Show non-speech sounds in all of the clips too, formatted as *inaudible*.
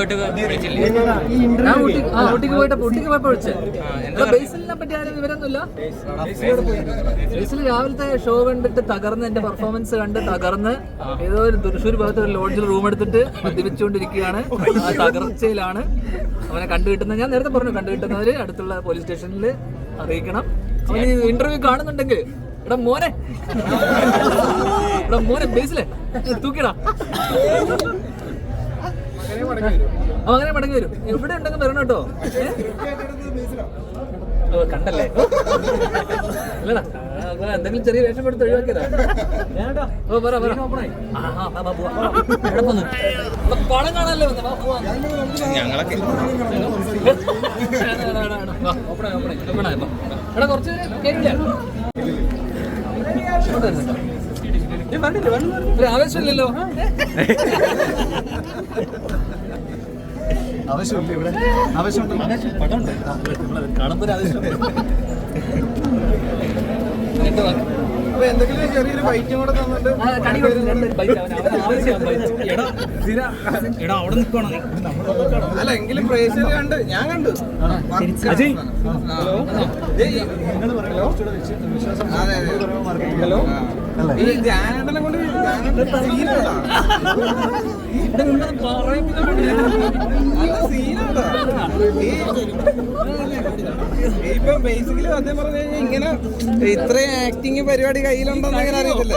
വിളിച്ചില്ലേ? ഞാൻ ഊട്ടി ആ ഊട്ടിക്ക് പോയിട്ട് ഊട്ടിക്ക് പോയപ്പോ വിളിച്ചേ. എന്താ ബേസിലിനെ പറ്റി ആരും വിവരമൊന്നുമില്ല ബേസിൽ രാവിലത്തെ ഷോ കണ്ടിട്ട് തകർന്ന് എന്റെ പെർഫോമൻസ് കണ്ട് തകർന്ന് ഏതോ ഒരു തൃശ്ശൂർ ഭാഗത്ത് ഒരു ലോഡ്ജിൽ റൂം എടുത്തിട്ട് മദ്യപിച്ചുകൊണ്ടിരിക്കുകയാണ്. ആ തകർച്ചയിലാണ് അവനെ കണ്ടുകിട്ടുന്നത് ഞാൻ നേരത്തെ പറഞ്ഞു കണ്ടുകിട്ടുന്നവര് അടുത്തുള്ള പോലീസ് സ്റ്റേഷനിൽ അറിയിക്കണം. അവന് ഇന്റർവ്യൂ കാണുന്നുണ്ടെങ്കിൽ എടാ മോനെ. എടാ മോനെ ബേസിലെ തൂക്കിടാ. അവൻ അങ്ങനെ മടങ്ങി വരും. എവിടെ ഉണ്ടെങ്കിൽ വരണം കേട്ടോ. കണ്ടല്ലേ? അല്ലടാ എന്തെങ്കിലും ചെറിയ വേഷം എടുത്ത് ഒഴിവാക്കിയതാ. ഓ പറ പറ? അപ്പൊ പടം കാണാനല്ലേ. ഞങ്ങളൊക്കെ. എടാ, കുറച്ച് കേട്ടില്ല ആവേശമില്ലല്ലോ. ആവശ്യമില്ല ഇവിടെ? ആവശ്യമുണ്ട് അപ്പൊ എന്തെങ്കിലും ചെറിയൊരു കൂടെ തന്നിട്ട് അല്ല എങ്കിലും പ്രേക്ഷകർ കണ്ട് ഞാൻ കണ്ടു. ഹലോ? അതെ അതെ. കൊണ്ട് ഇപ്പൊ ബേസിക്കലി സത്യം പറഞ്ഞു കഴിഞ്ഞാൽ ഇങ്ങനെ ഇത്രയും ആക്ടിങ് പരിപാടി കയ്യിലുണ്ടോ അങ്ങനെ അറിയത്തില്ല.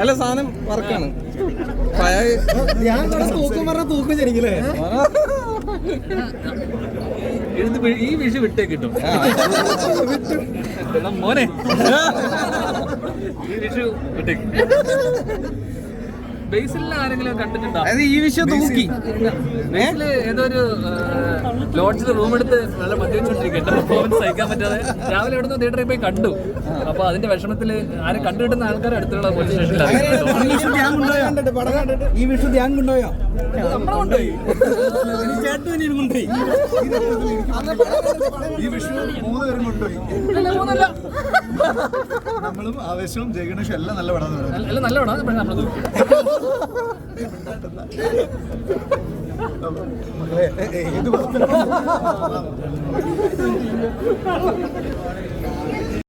അല്ല സാധനം വർക്കാണ്. ഞാൻ തൂക്കം പറഞ്ഞ തൂക്കം ശരിക്കില്ലേ ഈ വിഷു വിട്ടേ കിട്ടും. മോനെ. *laughs* അത് ഈ വിഷയം തൂക്കി ബേസിൽ ലോഡ്ജിൽ റൂം എടുത്ത് നല്ല മദ്യപിച്ചോണ്ടിരിക്കും എന്റെ പെർഫോമൻസ് സഹിക്കാൻ പറ്റാതെ രാവിലെ എവിടെ നിന്ന് തിയേറ്ററിൽ പോയി കണ്ടു. അപ്പൊ അതിന്റെ വിഷമത്തിൽ ആരും കണ്ടു കിട്ടുന്ന ആൾക്കാർ അടുത്തുള്ള പോലീസ് സ്റ്റേഷനിലാണ് ഈ വിഷു ധ്യാൻ കൊണ്ടുപോയോ. ഈ വിഷു മൂന്ന് പേരും കൊണ്ടുപോയി. മൂന്നല്ല. നമ്മളും ആവേശവും ജയഗണേഷും എല്ലാം നല്ല പടം എല്ലാം നല്ല പടം പക്ഷെ നമ്മൾ ഏത്